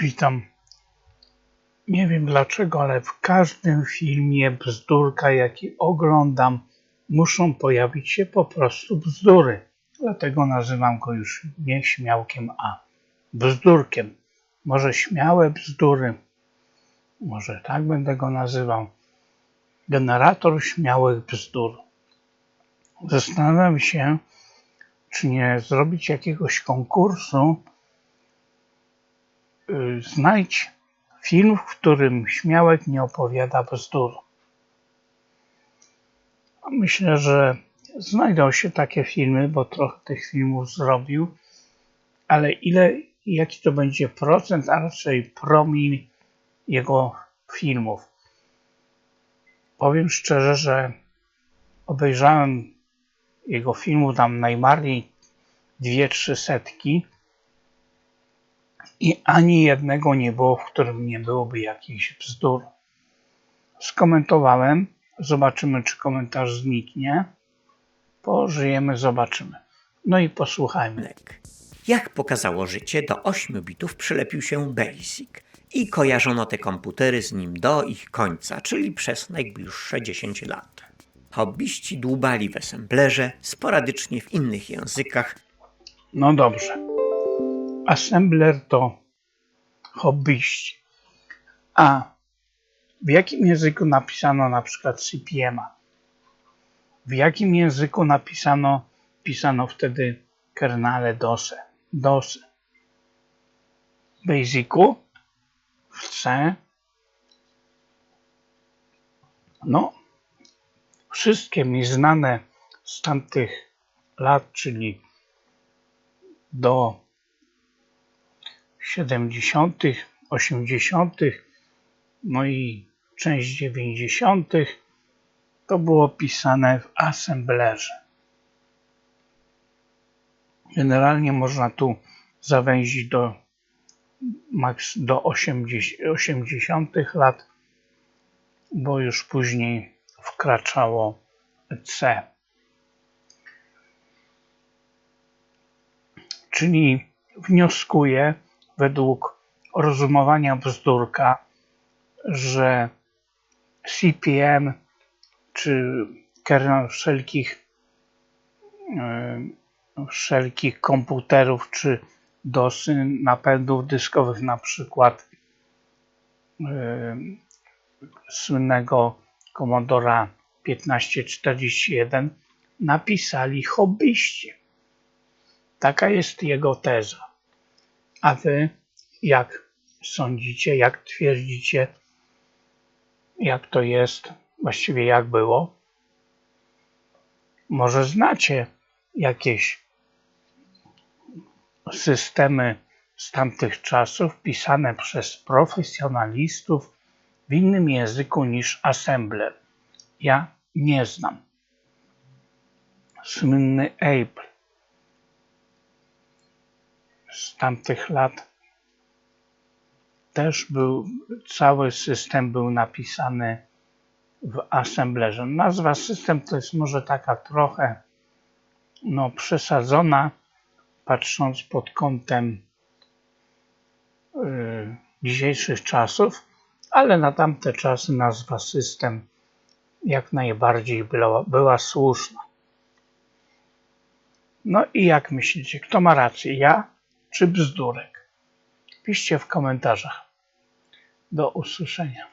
Witam. Nie wiem dlaczego, ale w każdym filmie bzdurka, jaki oglądam, muszą pojawić się po prostu bzdury. Dlatego nazywam go już nie śmiałkiem, a bzdurkiem. Może śmiałe bzdury, może tak będę go nazywał. Generator śmiałych bzdur. Zastanawiam się, czy nie zrobić jakiegoś konkursu. Y, Znajdź film, w którym śmiałek nie opowiada bzdur. Myślę, że znajdą się takie filmy, bo trochę tych filmów zrobił, ale ile, jaki to będzie procent, a raczej promil jego filmów. Powiem szczerze, że obejrzałem jego filmów tam najmarniej dwie, trzy setki i ani jednego nie było, w którym nie byłoby jakichś bzdur. Skomentowałem, zobaczymy, czy komentarz zniknie. Pożyjemy, zobaczymy. No i posłuchajmy. Jak pokazało życie, do 8 bitów przylepił się BASIC i kojarzono te komputery z nim do ich końca, czyli przez najbliższe 10 lat. Hobbyści dłubali w assemblerze, sporadycznie w innych językach, No dobrze. Assembler to hobbyści. A w jakim języku napisano na przykład CPM-a? W jakim języku napisano, pisano wtedy kernale DOSe? DOSy. W Basicu? W C? No, wszystkie mi znane z tamtych lat, czyli do 70., 80., no i część 90. to było pisane w assemblerze. Generalnie można tu zawęzić do max do 80, 80 lat, bo już później wkraczało C. Czyli wnioskuję według rozumowania bzdurka, że CPM czy kernel wszelkich e, wszelkich komputerów czy DOSy napędów dyskowych na przykład e, słynnego Commodora 1541 napisali hobbyści. Taka jest jego teza. A wy jak sądzicie, jak twierdzicie, jak to jest, właściwie jak było? Może znacie jakieś systemy z tamtych czasów pisane przez profesjonalistów w innym języku niż assembler. Ja nie znam. Słynny Apple z tamtych lat też był, cały system był napisany w assemblerze. Nazwa system to jest może taka trochę no, przesadzona, patrząc pod kątem yy, dzisiejszych czasów, ale na tamte czasy nazwa system jak najbardziej była, była słuszna. No i jak myślicie, kto ma rację, ja czy bzdurek? Piszcie w komentarzach. Do usłyszenia.